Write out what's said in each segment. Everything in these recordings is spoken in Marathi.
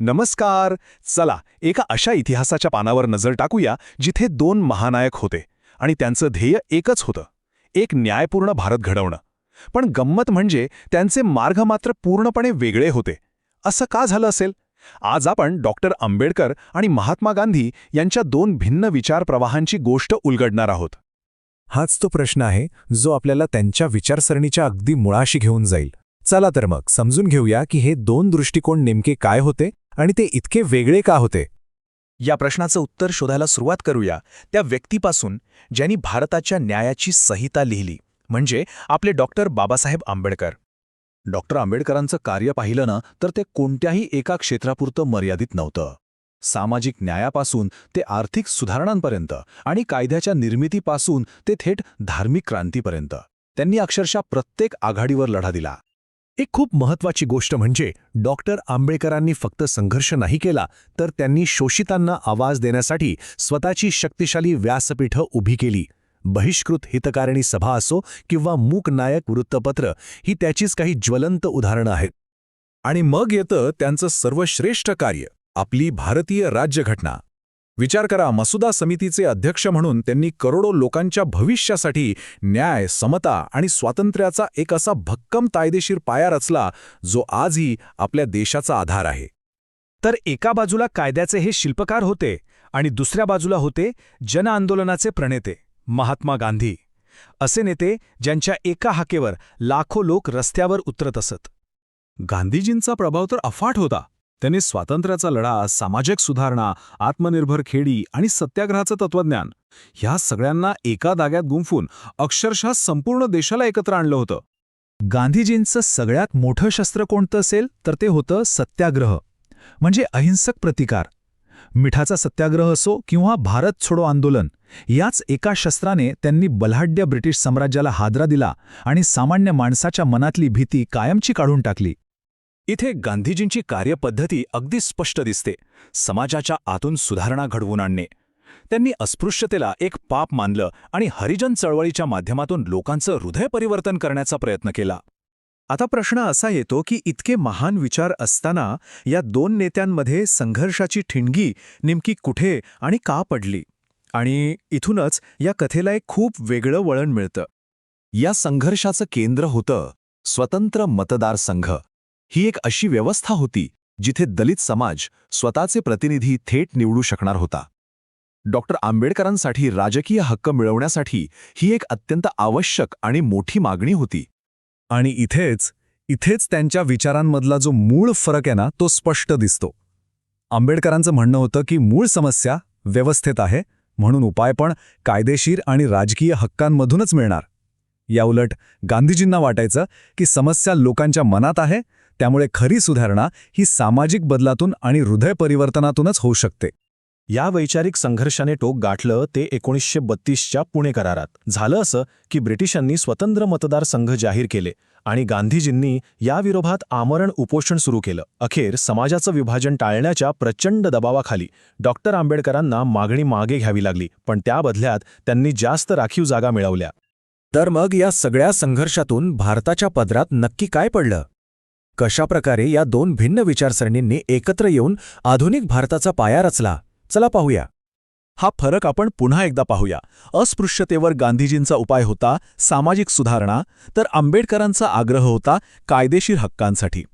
नमस्कार. चला एका अशा इतिहासाच्या पानावर नजर टाकूया जिथे दोन महानायक होते आणि त्यांचं ध्येय एकच होतं एक न्यायपूर्ण भारत घडवणं. पण गंमत म्हणजे त्यांचे मार्ग मात्र पूर्णपणे वेगळे होते. असं का झालं असेल? आज आपण डॉक्टर आंबेडकर आणि महात्मा गांधी यांच्या दोन भिन्न विचारप्रवाहांची गोष्ट उलगडणार आहोत. हाच तो प्रश्न आहे जो आपल्याला त्यांच्या विचारसरणीच्या अगदी मुळाशी घेऊन जाईल. चला तर मग समजून घेऊया की हे दोन दृष्टिकोन नेमके काय होते आणि ते इतके वेगळे का होते? या प्रश्नाचं उत्तर शोधायला सुरुवात करूया. त्या व्यक्तीपासून ज्यांनी भारताच्या न्यायाची संहिता लिहिली म्हणजे आपले डॉक्टर बाबासाहेब आंबेडकर. डॉक्टर आंबेडकरांचं कार्य पाहिलं ना तर ते कोणत्याही एका क्षेत्रापुरतं मर्यादित नव्हतं. सामाजिक न्यायापासून ते आर्थिक सुधारणांपर्यंत आणि कायद्याच्या निर्मितीपासून ते थेट धार्मिक क्रांतीपर्यंत. त्यांनी अक्षरशः प्रत्येक आघाडीवर लढा दिला. एक खूप महत्वाची गोष्ट म्हणजे डॉक्टर आंबेडकरांनी फक्त संघर्ष नाही केला तर त्यांनी शोषितांना आवाज देण्यासाठी स्वतःची शक्तिशाली व्यासपीठं उभी केली. बहिष्कृत हितकारिणी सभा असो किंवा मूक नायक वृत्तपत्र ही त्याचीच काही ज्वलंत उदाहरणं आहेत. आणि मग येतं त्यांचं सर्वश्रेष्ठ कार्य आपली भारतीय राज्यघटना. विचार करा मसुदा समितीचे अध्यक्ष म्हणून त्यांनी करोडो लोकांच्या भविष्यासाठी न्याय समता आणि स्वातंत्र्याचा एक असा भक्कम कायदेशीर पाया रचला जो आजही आपल्या देशाचा आधार आहे. तर एका बाजूला कायद्याचे हे शिल्पकार होते आणि दुसऱ्या बाजूला होते जनआंदोलनाचे प्रणेते महात्मा गांधी. असे नेते ज्यांच्या एका हाकेवर लाखो लोक रस्त्यावर उतरत असत. गांधीजींचा प्रभाव तर अफाट होता. त्यांनी स्वातंत्र्याचा लढा सामाजिक सुधारणा आत्मनिर्भर खेडी आणि सत्याग्रहाचं तत्वज्ञान ह्या सगळ्यांना एका दाग्यात गुंफून अक्षरशः संपूर्ण देशाला एकत्र आणलं होतं. गांधीजींचं सगळ्यात मोठं शस्त्र कोणतं असेल तर ते होतं सत्याग्रह म्हणजे अहिंसक प्रतिकार. मिठाचा सत्याग्रह असो किंवा भारत छोडो आंदोलन याच एका शस्त्राने त्यांनी बलाढ्य ब्रिटिश साम्राज्याला हादरा दिला आणि सामान्य माणसाच्या मनातली भीती कायमची काढून टाकली. इथे गांधीजींची कार्यपद्धती अगदी स्पष्ट दिसते. समाजाच्या आतून सुधारणा घडवून आणणे. त्यांनी अस्पृश्यतेला एक पाप मानलं आणि हरिजन चळवळीच्या माध्यमातून लोकांचं हृदय परिवर्तन करण्याचा प्रयत्न केला. आता प्रश्न असा येतो की इतके महान विचार असताना या दोन नेत्यांमध्ये संघर्षाची ठिणगी नेमकी कुठे आणि का पडली? आणि इथूनच या कथेला एक खूप वेगळं वळण मिळतं. या संघर्षाचं केंद्र होतं स्वतंत्र मतदारसंघ. ही एक अशी व्यवस्था होती जिथे दलित समाज स्वतःचे प्रतिनिधी थेट निवडू शकणार होता. डॉक्टर आंबेडकरांसाठी राजकीय हक्क मिळवण्यासाठी ही एक अत्यंत आवश्यक आणि मोठी मागणी होती. आणि इथेच इथेच त्यांच्या विचारांमधला जो मूळ फरक आहे ना तो स्पष्ट दिसतो. आंबेडकरांचं म्हणणं होतं की मूळ समस्या व्यवस्थेत आहे म्हणून उपाय पण कायदेशीर आणि राजकीय हक्कांमधूनच मिळणार. याउलट गांधीजींना वाटायचं की समस्या लोकांच्या मनात आहे त्यामुळे खरी सुधारणा ही सामाजिक बदलातून आणि हृदय परिवर्तनातूनच होऊ शकते. या वैचारिक संघर्षाने टोक गाठलं ते एकोणीसशे बत्तीसच्या पुणे करारात. झालं असं की ब्रिटिशांनी स्वतंत्र मतदारसंघ जाहीर केले आणि गांधीजींनी याविरोधात आमरण उपोषण सुरू केलं. अखेर समाजाचं विभाजन टाळण्याच्या प्रचंड दबावाखाली डॉक्टर आंबेडकरांना मागणी मागे घ्यावी लागली पण त्या बदल्यात त्यांनी जास्त राखीव जागा मिळवल्या. तर मग या सगळ्या संघर्षातून भारताच्या पदरात नक्की काय पडलं? कशाप्रकारे या दोन भिन्न विचारसरणींनी एकत्र येऊन आधुनिक भारताचा पाया रचला? चला पाहूया. हा फरक आपण पुन्हा एकदा पाहूया. अस्पृश्यतेवर गांधीजींचा उपाय होता सामाजिक सुधारणा तर आंबेडकरांचा आग्रह होता कायदेशीर हक्कांसाठी.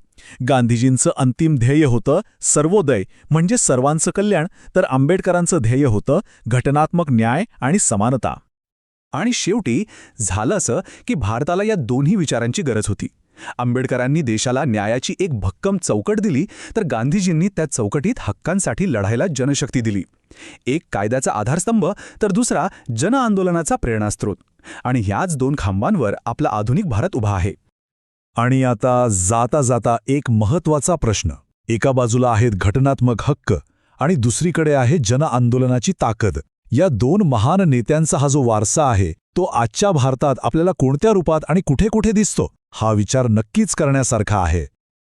गांधीजींचं अंतिम ध्येय होतं सर्वोदय म्हणजे सर्वांचं कल्याण तर आंबेडकरांचं ध्येय होतं घटनात्मक न्याय आणि समानता. आणि शेवटी झालं असं की भारताला या दोन्ही विचारांची गरज होती. आंबेडकरांनी देशाला न्यायाची एक भक्कम चौकट दिली तर गांधीजींनी त्या चौकटीत हक्कांसाठी लढायला जनशक्ती दिली. एक कायद्याचा आधारस्तंभ तर दुसरा जनआंदोलनाचा प्रेरणास्त्रोत आणि ह्याच दोन खांबांवर आपला आधुनिक भारत उभा आहे. आणि आता जाता जाता एक महत्त्वाचा प्रश्न. एका बाजूला आहेत घटनात्मक हक्क आणि दुसरीकडे आहे जनआंदोलनाची ताकद. या दोन महान नेत्यांचा हा जो वारसा आहे तो आजच्या भारतात आपल्याला कोणत्या रूपात आणि कुठे कुठे दिसतो हा विचार नक्कीच करण्यासारखा आहे.